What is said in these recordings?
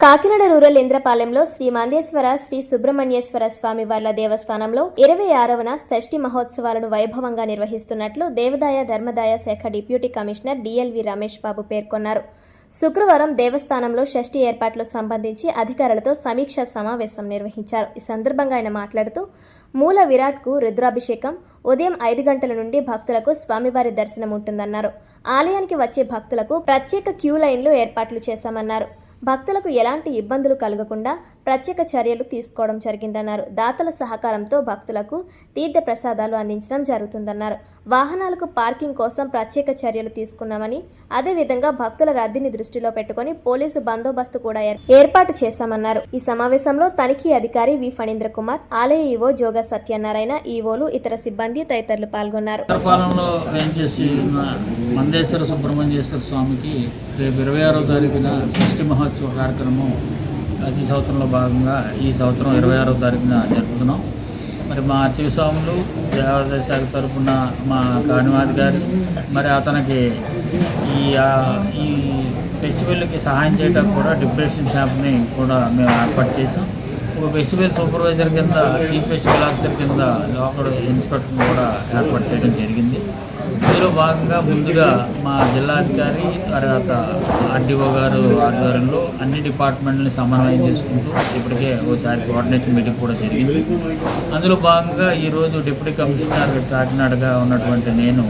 Kakinada rural ఇంద్రపాలెంలో శ్రీ మందేశ్వర శ్రీ సుబ్రహ్మణ్యేశ్వర స్వామి వార్ల దేవస్థానంలో ఇరవై ఆరవన షష్ఠి మహోత్సవాలను వైభవంగా నిర్వహిస్తున్నట్లు దేవదాయ ధర్మదాయ శాఖ deputy commissioner DLV Ramesh Babu పేర్కొన్నారు. శుక్రవారం దేవస్థానంలో షష్ఠి ఏర్పాట్లు సంబంధించి అధికారులతో సమీక్షా సమావేశం నిర్వహించారు. ఈ సందర్భంగా ఆయన మాట్లాడుతూ మూల విరాట్కు రుద్రాభిషేకం ఉదయం ఐదు గంటల నుండి భక్తులకు స్వామివారి దర్శనం ఉంటుందన్నారు ఆలయానికి వచ్చే భక్తులకు ప్రత్యేక క్యూ లైన్లు ఏర్పాట్లు చేశామన్నారు. భక్తులకు ఎలాంటి ఇబ్బందులు కలగకుండా ప్రత్యేక చర్యలు తీసుకోవడం జరిగిందన్నారు. దాతల సహకారంతో భక్తులకు తీర్థ ప్రసాదాలు అందించడం జరుగుతుందన్నారు. వాహనాలకు పార్కింగ్ కోసం ప్రత్యేక చర్యలు తీసుకున్నామని అదేవిధంగా భక్తుల రద్దీని దృష్టిలో పెట్టుకుని పోలీసు బందోబస్తు కూడా ఏర్పాటు చేశామన్నారు. ఈ సమావేశంలో తనిఖీ అధికారి వి. ఫణీంద్ర కుమార్ ఆలయ ఈవో జోగా సత్యనారాయణ ఈవోలు ఇతర సిబ్బంది తదితరులు పాల్గొన్నారు. మందేశ్వర సుబ్రహ్మణ్యేశ్వర స్వామికి రేపు ఇరవై ఆరో తారీఖున షష్ఠి మహోత్సవ కార్యక్రమం ప్రతి సంవత్సరంలో భాగంగా ఈ సంవత్సరం ఇరవై ఆరో తారీఖున జరుపుతున్నాం. మరి మా అర్చక స్వాములు దేవాదాయ శాఖ తరఫున మా కాణివాది గారు మరి అతనికి ఈ ఈ ఫెస్టివల్కి సహాయం చేయడానికి కూడా డిప్రెషన్ షాప్ని కూడా మేము ఏర్పాటు చేసాం ఒక ఫెస్టివల్ సూపర్వైజర్ కింద చీఫ్ ఫెస్టివల్ ఆఫీసర్ కింద లోకల్ ఇన్స్పెక్టర్ కూడా ఏర్పాటు చేయడం జరిగింది. ఇందులో భాగంగా ముందుగా మా జిల్లాధికారి తర్వాత ఆర్డీఓ గారు ఆధ్వర్యంలో అన్ని డిపార్ట్మెంట్లని సమన్వయం చేసుకుంటూ ఇప్పటికే ఒకసారి కోఆర్డినేషన్ మీటింగ్ కూడా జరిగింది. అందులో భాగంగా ఈరోజు డిప్యూటీ కమిషనర్ కాకినాడగా ఉన్నటువంటి నేను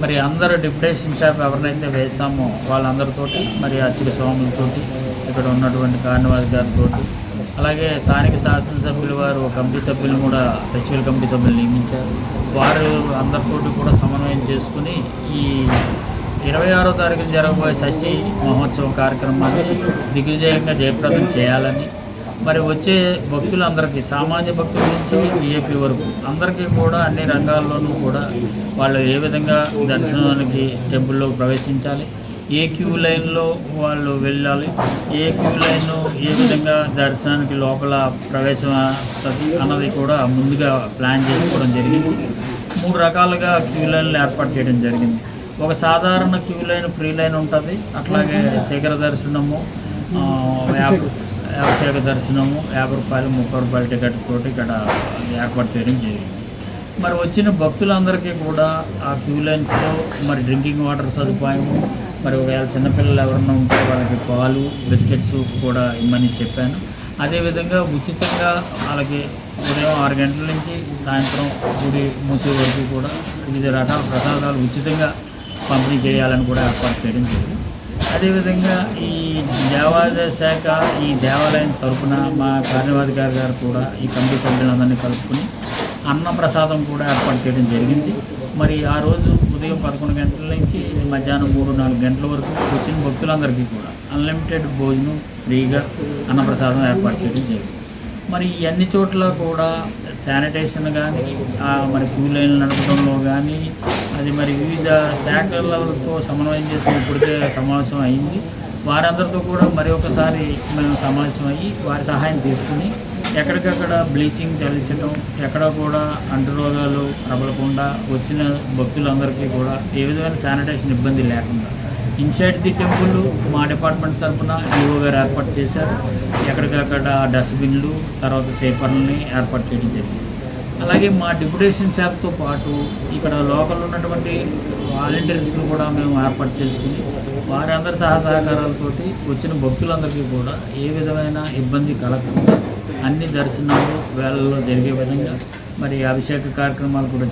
మరి అందరూ డిప్రెషన్ షాప్ ఎవరినైతే వేసామో వాళ్ళందరితోటి మరి అచ్చిక స్వాములతోటి ఇక్కడ ఉన్నటువంటి కార్నివాస్ గారితో అలాగే స్థానిక శాసనసభ్యులు వారు కమిటీ సభ్యులు కూడా ఫెస్టివల్ కమిటీ సభ్యులు నియమించారు. వారు అందరితోటి కూడా సమన్వయం చేసుకుని ఈ ఇరవై ఆరో తారీఖున జరగబోయే షష్ఠి మహోత్సవ కార్యక్రమాన్ని దిగ్విజయంగా జయప్రదం చేయాలని మరి వచ్చే భక్తులందరికీ సామాన్య భక్తుల నుంచి విఐపి వరకు అందరికీ కూడా అన్ని రంగాల్లోనూ కూడా వాళ్ళు ఏ విధంగా దర్శనానికి టెంపుల్లో ప్రవేశించాలి ఏ క్యూ లైన్లో వాళ్ళు వెళ్ళాలి ఏ క్యూ లైన్ ఏ విధంగా దర్శనానికి లోపల ప్రవేశం అన్నది కూడా ముందుగా ప్లాన్ చేసుకోవడం జరిగింది. మూడు రకాలుగా క్యూ లైన్లు ఏర్పాటు చేయడం జరిగింది. ఒక సాధారణ క్యూ లైన్ ఫ్రీ లైన్ ఉంటుంది. అట్లాగే శిఖర దర్శనము అభిషేక దర్శనము యాభై రూపాయలు ముప్పై రూపాయల టికెట్ తోటి ఇక్కడ ఏర్పాటు చేయడం జరిగింది. మరి వచ్చిన భక్తులందరికీ కూడా ఆ క్యూ లైన్స్లో మరి డ్రింకింగ్ వాటర్ సదుపాయము మరి ఒకవేళ చిన్నపిల్లలు ఎవరన్నా ఉంటే వాళ్ళకి పాలు బిస్కెట్స్ కూడా ఇమ్మని చెప్పాను. అదేవిధంగా ఉచితంగా వాళ్ళకి ఉదయం ఆరు గంటల నుంచి సాయంత్రం గుడి మూసే వరకు కూడా వివిధ రకాల ప్రసాదాలు ఉచితంగా పంపిణీ చేయాలని కూడా ఏర్పాటు చేయడం జరిగింది. అదేవిధంగా ఈ దేవాదాయ శాఖ ఈ దేవాలయం తరఫున మా కార్యవాధికారి గారు కూడా ఈ కమిటీ సభ్యులందరినీ కలుపుకుని అన్న ప్రసాదం కూడా ఏర్పాటు చేయడం జరిగింది. మరి ఆ రోజు ఉదయం పదకొండు గంటల నుంచి మధ్యాహ్నం మూడు నాలుగు గంటల వరకు వచ్చిన భక్తులందరికీ కూడా అన్లిమిటెడ్ భోజనం ఫ్రీగా అన్నప్రసాదం ఏర్పాటు చేయడం జరిగింది. మరి అన్ని చోట్ల కూడా శానిటేషన్ కానీ మరి క్యూ లైన్లు నడపడంలో కానీ అది మరి వివిధ శాఖలతో సమన్వయం చేసుకుని ఇప్పటికే సమావేశం అయింది. వారందరితో కూడా మరి ఒకసారి మేము సమావేశం అయ్యి వారి సహాయం తీసుకుని ఎక్కడికక్కడ బ్లీచింగ్ చల్లించడం ఎక్కడ కూడా అంటురోగాలు ప్రబలకుండా వచ్చిన భక్తులందరికీ కూడా ఏ విధమైన శానిటేషన్ ఇబ్బంది లేకుండా ఇన్సైడ్ ది టెంపుల్ మా డిపార్ట్మెంట్ తరఫున ఈఓ గారు ఏర్పాటు చేశారు. ఎక్కడికక్కడ డస్ట్బిన్లు తర్వాత సేపర్లని ఏర్పాటు చేయడం జరిగింది. అలాగే మా డిప్యుటేషన్ షాప్తో పాటు ఇక్కడ లోకల్ ఉన్నటువంటి వాలంటీర్స్ను కూడా మేము ఏర్పాటు చేసుకుని వారందరి సహసహకారాలతోటి వచ్చిన భక్తులందరికీ కూడా ఏ విధమైన ఇబ్బంది కలగకుండా అన్ని దర్శనాలు వేళల్లో జరిగే విధంగా మరి అభిషేక కార్యక్రమాలు కూడా